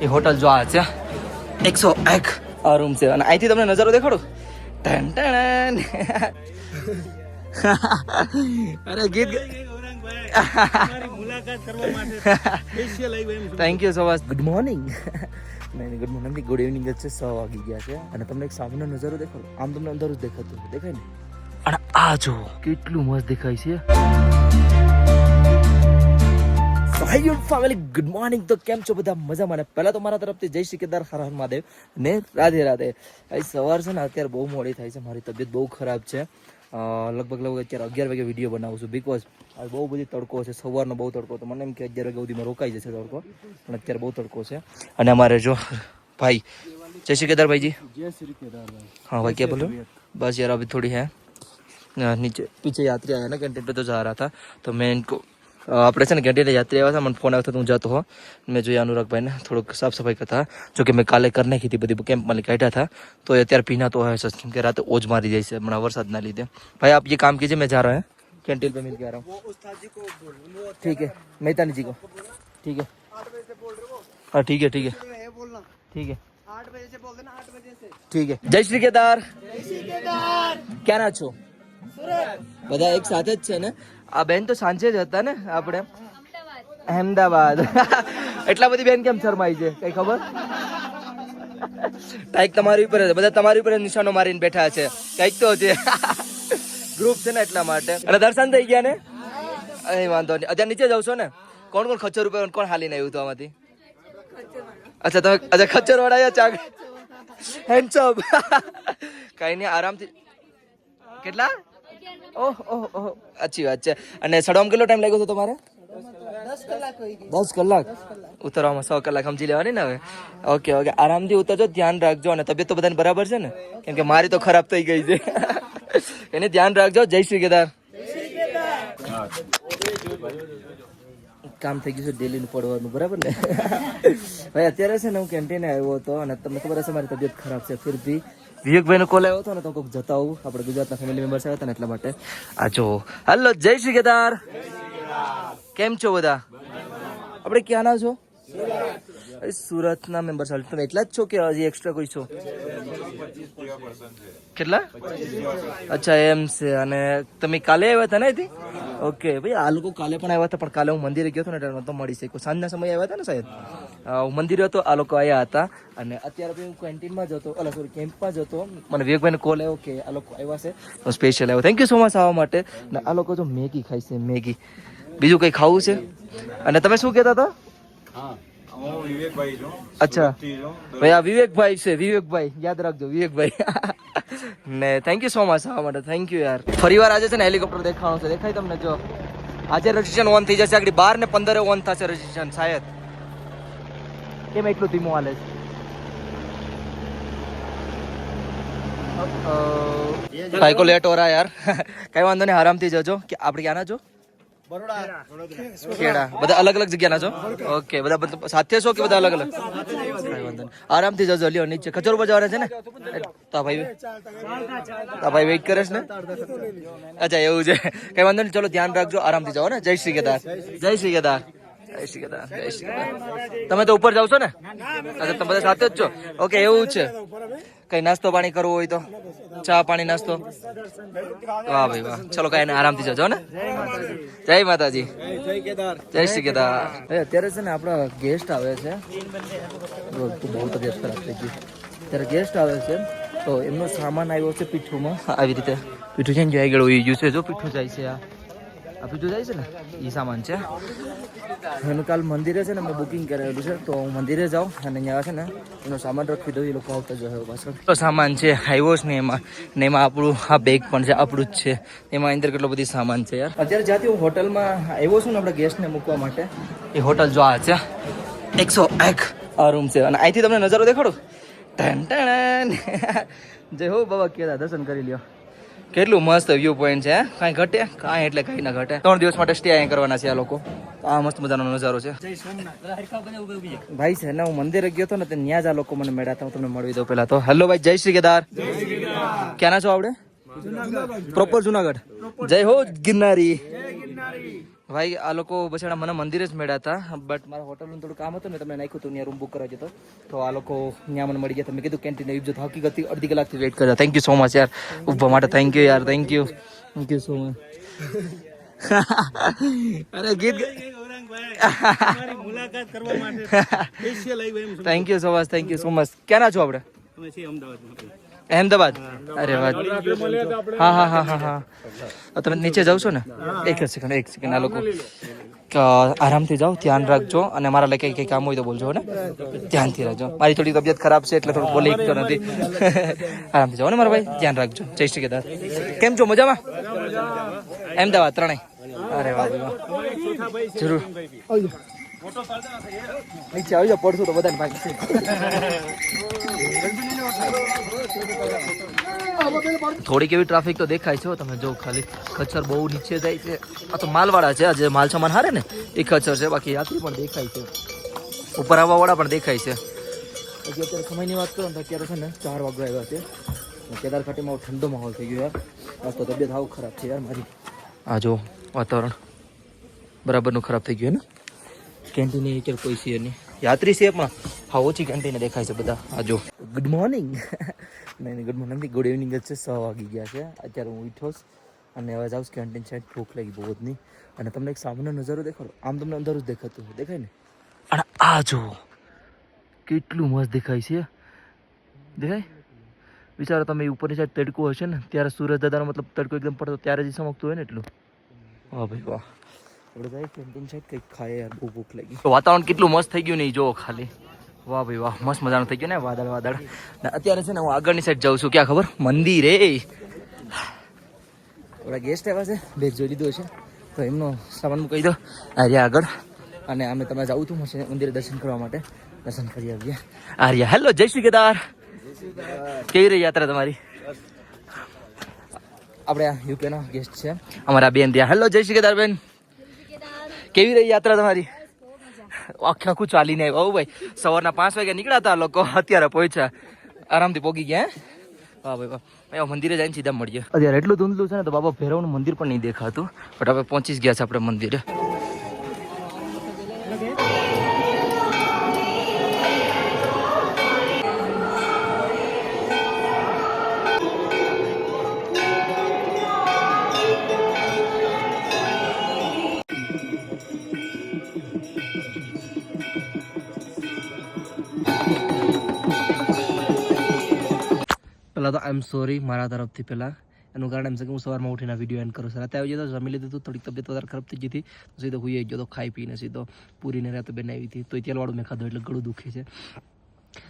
એ hotel જો આ છે એકસો એક આ રૂમ છે. અને અહીંથી તમને નજારો દેખાડો. ટન ટણ અરે Geet thank you so much good morning નહીં ગુડ મોર્નિંગ ગુડ ઇવનિંગ જ છે. સો વાગી ગયા છે. અને તમને એક સામેનો નજારો દેખાડો. આમ તમને અંધારું જ દેખાતું. દેખાય ને? અને આ જો કેટલું મસ્ત દેખાય છે. હાય ફેમિલી ગુડ મોર્નિંગ તો કેમ છો બધા મજામાં ને પહેલા તો મારા તરફથી જય શ્રી કેદાર હર હર મહાદેવ ને રાધે રાધે અહીં સવાર છે ને અત્યારે બહુ મોડી થાય છે મારી તબિયત બહુ ખરાબ છે અ, લગભગ લગભગ અત્યારે અગિયાર વાગે વિડીયો બનાવું છું બિકોઝ આ બહુ બધી તડકો છે સવારનો બહુ તડકો તો મને એમ કે અગિયાર વાગ્યા સુધીમાં રોકાઈ જશે તડકો પણ અત્યારે બહુ તડકો છે અને અમારે જો ભાઈ જય શ્રી કેદાર ભાઈજી हाँ भाई क्या बोल रहे हो बस यार अभी थोड़ी है अ, नीचे पीछे यात्री आया ना कैंटीन पे तो जा रहा था तो मैं इनको अ, આપણે છે ને કેન્ટીને યાત્રી આવ્યા હતા મને ફોન આવ્યો હતો તો હું જતો હો મેં જોયા અનુરાગભાઈને થોડુંક સાફ સફાઈ કરતા જો કે મેં કાલે કરી નાખી હતી બધી કેમ્પમાં કાઢ્યા હતા તો એ અત્યારે પીના તો હોય છે કેમ કે રાતે ઓજ મારી જાય છે હમણાં વરસાદના લીધે ભાઈ આપ ये काम कीजिए मैं जा रहा है कैंटीन पे मिल के आ रहा हूँ ठीक है मेहतानी जी को ठीक है हाँ ठीक है ठीक है ठीक है ઠીક છે જય શ્રી કેદાર ક્યાંના છો બધા એક સાથે જ છે ને આ બેન તો સાંજે જ હતા ને આપણે. અહેમદાબાદ એટલા બધી બેન કેમ શરમાઈ છે? કઈ ખબર? કંઈક તમારી ઉપર બધા તમારી ઉપર નિશાનો મારીને બેઠા છે. કંઈક તો છે. ગ્રુપ છે ને એટલા માટે. અને દર્શન થઈ ગયા ને? એ વાંધો નહીં. અત્યારે નીચે જાવ ને? કોણ કોણ ખચ્ચર ઉપર કોણ હાલીને આવ્યું હતું આમાંથી? અચ્છા, તમે અચ્છા ખચ્ચર વડાયા ચાક હેન્ડસમ કઈ નહીં, આરામથી કેટલા? ઓહ ઓહ ઓહ. અચ્છી વાત છે. અને સડવામાં કેટલો ટાઈમ લાગ્યો હતો તમારે? દસ કલાક. ઉતરવામાં સો કલાક સમજી લેવાની ને હવે? Okay okay. આરામથી ઉતરજો, ધ્યાન રાખજો અને તબિયત તો બધાને બરાબર છે ને? કેમ કે મારી તો ખરાબ થઈ ગઈ છે. એને ધ્યાન રાખજો. જય શ્રી કેદાર. કામ થઈ ગયું છે, ડેલીનું પડવાનું, બરાબર ને? ભાઈ, અત્યારે છે ને હું કેન્ટીને આવ્યો હતો અને તમને ખબર હશે, મારી તબિયત ખરાબ છે. ફિર બી વિવેકભાઈનો કોલ આવ્યો હતો ને તો કોઈક જતા આવું આપણે ગુજરાતના ફેમિલી મેમ્બર્સ આવ્યા હતા એટલા માટે. આ જો. હલો, જય શ્રી કેદાર. કેમ છો બધા? આપણે ક્યાંના છો? સુરતના મેમ્બર્સ તમે એટલા જ છો કે હજી એક્સ્ટ્રા કોઈ છો? કેટલા? અચ્છા, એમ છે. અને તમે કાલે આવ્યા હતા ને અહીંથી? ઓકે. ભાઈ આ લોકો કાલે પણ આવ્યા હતા પણ કાલે હું મંદિરે ગયો હતો ને એટલે નહોતો મળી શક્યો. સાંજના સમયે આવ્યા હતા ને સાહેબ? હું. મંદિરે હતો આ લોકો આવ્યા હતા. અને અત્યારે ભાઈ હું કેન્ટીનમાં જ હતો અલા સોરી કેમ્પમાં જ હતો. મને વિવેકભાઈને કોલ આવ્યો કે આ લોકો આવ્યા છે તો સ્પેશિયલ આવ્યો. થેન્ક યુ સો મચ આવવા માટે. ને આ લોકો જો મેગી ખાય છે મેગી. બીજું કંઈ ખાવું છે? અને તમે શું કહેતા હતા? હું. વિવેકભાઈ છું અચ્છા. ભાઈ આ વિવેકભાઈ છે વિવેકભાઈ યાદ રાખજો વિવેકભાઈ. ને થેન્ક યુ સો મચ આવવા માટે થેન્ક યુ યાર. ફરી વાર આજે છે ને હેલિકોપ્ટર દેખાવાનું છે દેખાય તમને જો? આજે રજીસ્ટ્રેશન ઓન થઈ જશે આગળ બાર ને પંદરે ઓન થશે રજીસ્ટ્રેશન શાયદ. કેમ એટલું ધીમું હાલે છે? ભાઈ કો લેટ હો રહા યાર. કઈ વાંધો નહીં આરામથી જજો. કે આપણે ક્યાંના છો ખેડા બધા અલગ અલગ જગ્યાના છો? ઓકે. બધા બધા સાથે છો કે બધા અલગ અલગ? આરામથી જજો લ્યો નીચે. ખચોર પર છે ને? તા ભાઈ તા ભાઈ વેઇટ કરે છે ને? અચ્છા એવું છે. કઈ વાંધો નહીં ચલો ધ્યાન રાખજો. આરામથી જાઓ ને. જય શ્રી કેદાર. જય શ્રી કેદાર. જય શ્રી કેદાર જય શ્રી કેદાર તમે તો ઉપર જાવ છો ને અચ્છા તમે બધા સાથે જ છો. ઓકે એવું છે. કઈ નાસ્તો પાણી કરવો હોય તો? ચા પાણી નાસ્તો? વાહ ભાઈ વાહ. ચલો કઈ નહીં આરામથી જજો ને? જય માતાજી. જય શ્રી કેદાર. અત્યારે છે ને આપણા ગેસ્ટ આવે છે. બહુ બહુ તબિયત ખરાબ થઈ ગઈ. અત્યારે ગેસ્ટ આવે છે. તો એમનો સામાન આવ્યો છે પીઠુંમાં. આવી રીતે. પીઠું છે ને જો ગયેલું ગયું છે? જો પીઠું જાય છે આ. આ જાય છે ને એ સામાન છે. એનું કાલ મંદિરે છે ને, મેં બુકિંગ કરાવેલું છે, તો હું મંદિરે જાઉં અને અહીંયા છે ને, એનો સામાન રાખી દઉં, એ લોકો આવતા જોયો પાછળ. તો સામાન છે આવ્યો ને એમાં ને એમાં આપણું, આ બેગ પણ છે, આપણું જ છે. એમાં અંદર કેટલો બધી સામાન છે યાર. અત્યારે જ્યાંથી હું હોટલમાં આવ્યો છું ને, આપણે ગેસ્ટને મૂકવા માટે, એ હોટલ જો આ છે. એકસો એક આ રૂમ છે. અને અહીંથી તમને નજારો દેખાડું? ટન ટણ જય હો બાબા કેદા દર્શન કરી લ્યો. કેટલું મસ્ત વ્યૂ પોઈન્ટ છે? કાંઈ ઘટે? કાંઈ એટલે કાંઈ ના ઘટે. ત્રણ દિવસ માટે સ્ટે અહીંયા કરવાના છે આ લોકો. આ મસ્ત મજાનો નજારો છે. ભાઈ છે ને હું મંદિરે ગયો હતો ને ત્યાં જ આ લોકો મને મળ્યા હતા. હું તમને મળવી દઉં પેલા તો. હેલો ભાઈ જય શ્રી કેદાર. ક્યાંના છો આવડે પ્રોપર જુનાગઢ. જય હો ગિરનારી. ભાઈ આ લોકો બછાડા મને મંદિરે જ મળ્યા હતા બટ મારા હોટલનું થોડું કામ હતું ને તમને નાખ્યું હતું ત્યાં રૂમ બુક કરવા જતો. તો આ લોકો ત્યાં મને મળી ગયા તમે કીધું કેન્ટીન આવી જતો હકીકત અડધી કલાકથી વેઇટ કરતા થેન્ક યુ સો મચ યાર. ઊભા માટે થેન્ક યુ યાર. Thank you thank you so much અરે ગીત મુલાકાત કરવા માટે thank you so much thank you so much ક્યાંના છો આપણે? અમદાવાદ અમદાવાદમાં. અહેમદાબાદ? અરે વાત. હા હા હા હા હા. તમે નીચે જાવ છો ને? એક જ સેકન્ડ એક સેકન્ડ આ લોકો. આરામથી જાઓ ધ્યાન રાખજો અને મારા લાગે કંઈ કામ હોય તો બોલજો ને? ધ્યાનથી રાખજો મારી થોડી તબિયત ખરાબ છે એટલે થોડું બોલી શકતો નથી. આરામથી જાઓ ને મારા ભાઈ ધ્યાન રાખજો. જય શ્રી કેદાર. કેમ છો? મજામાં? અહેમદાબાદ ત્રણેય. અરે વાહ જરૂર. નીચે આવી જાઓ પડશું તો બધાને ભાગ થોડીક એવી ટ્રાફિક તો દેખાય છે તમે જો ખાલી ખચ્છર બહુ નીચે જાય છે. આ તો માલવાળા છે જે માલ સામાન હારે ને, એ ખચ્છર છે. બાકી યાત્રી પણ દેખાય છે. ઉપર આવવા વાળા પણ દેખાય છે. અત્યારે સમયની વાત કરો તો અત્યારે છે ને ચાર વાગ્યા આવ્યા છે. કેદારઘાટીમાં કેદાર ઠંડો માહોલ થઈ ગયો યાર. આજ તો તબિયત આવું ખરાબ છે યાર મારી. આ જો વાતાવરણ બરાબરનું ખરાબ થઈ ગયું ને? કેન્ટીન કોઈ છે નહીં. યાત્રી છે પણ હા, ઓછી કેન્ટીને દેખાય છે બધા. આ જો. ગુડ મોર્નિંગ નહીં ગુડ મોર્નિંગ નથી. ગુડ ઇવનિંગ જ છે. છ વાગી ગયા છે. અત્યારે હું ઉઠ્યો અને હવે જાઉં કેન્ટીન સાઈડ ભૂખ લાગી બહુ જ અને તમને એક સામાન્ય નજારો દેખાડો. આમ તમને અંધારું જ દેખાતું હોય. દેખાય ને? અને આ જો, કેટલું મસ્ત દેખાય છે. દેખાય? વિચારો તમે ઉપરની સાઈડ તડકો હશે ને, ત્યારે સૂરજ દાદાનો મતલબ તડકો એકદમ પડતો, ત્યારે જ ચમકતું હોય ને એટલું. વાહ ભાઈ, વાહ. આપણે કેન્ટીન સાઈડ કંઈક ખાઈએ યાર બહુ ભૂખ લાગી. વાતાવરણ કેટલું મસ્ત થઈ ગયું નહીં જો ખાલી. વાહ ભાઈ વાહ મસ્ત મજાનું થઈ ગયું ને વાદળ વાદળ. અત્યારે છે ને હું આગળની સાઈડ જાઉં છું ક્યાં ખબર? મંદિરે. ઓલા ગેસ્ટ આવ્યા છે બેગ જોઈ લીધો છે તો એમનો સામાન મૂકી દો. આર્યા આગળ. અને અમે તમે જાઉં છું મશે- મંદિરે દર્શન કરવા માટે. દર્શન કરી આવીએ. આર્યા હેલો જય શ્રી કેદાર. કેવી રહી યાત્રા તમારી? આપણે આ યુકેના ગેસ્ટ છે. અમારા બેન ત્યાં. હેલો જય શ્રી કેદાર બેન. કેવી રહી યાત્રા તમારી? આખે આખું ચાલીને આવ્યા ભાઈ. સવારના પાંચ વાગે નીકળ્યા હતા લોકો, અત્યારે પહોંચ્યા. આરામથી પોગી ગયા? વાહ ભાઈ, વાહ. મંદિરે જઈને સીધા મળીએ. અત્યારે એટલું ધૂંધલું છે ને, તો બાબા ભૈરવનું મંદિર પણ નહીં દેખાતું. બટ હવે પહોંચી જ ગયા છે આપણે મંદિરે. પહેલાં તો આઈ એમ સોરી મારા તરફથી પહેલાં. એનું કારણ એમ છે કે હું સવારમાં ઉઠીને વીડિયો એન્ડ કરું રાતે આવી જતો જમી લીધું હતું થોડીક તબિયત વધારે ખરાબ થઈ હતી, તો સીધો હુઈ ગયો તો ખાઈ પીને સીધો પૂરીને રાતે બનાવી હતી. તો તેલવાળું મેં ખાધું એટલે ગળું દુખે છે.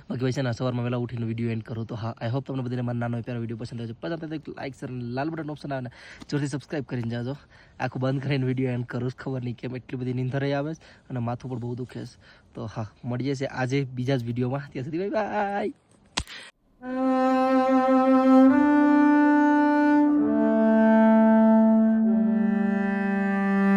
બાકી ભાઈ છે ને સવારમાં વહેલા ઉઠીને વીડિયો એન્ડ કરું તો હા આઈ હોપ તમને બધાને મારા નાનો પ્યારો વીડિયો પસંદ આવે છે. તમે લાઈક સર લાલ બટન ઓપ્શન આવે ને જોરથી સબસ્ક્રાઈબ કરીને જાજો. આખું બંધ કરીને વીડિયો એન્ડ કરું. ખબર નહીં કેમ એટલી બધી નીંદર આવે છે અને માથું પણ બહુ દુખે છે. તો હા, મળીએ છે આજે બીજા જ વિડીયોમાં ત્યાં સુધી બાય બાય Mm-hmm.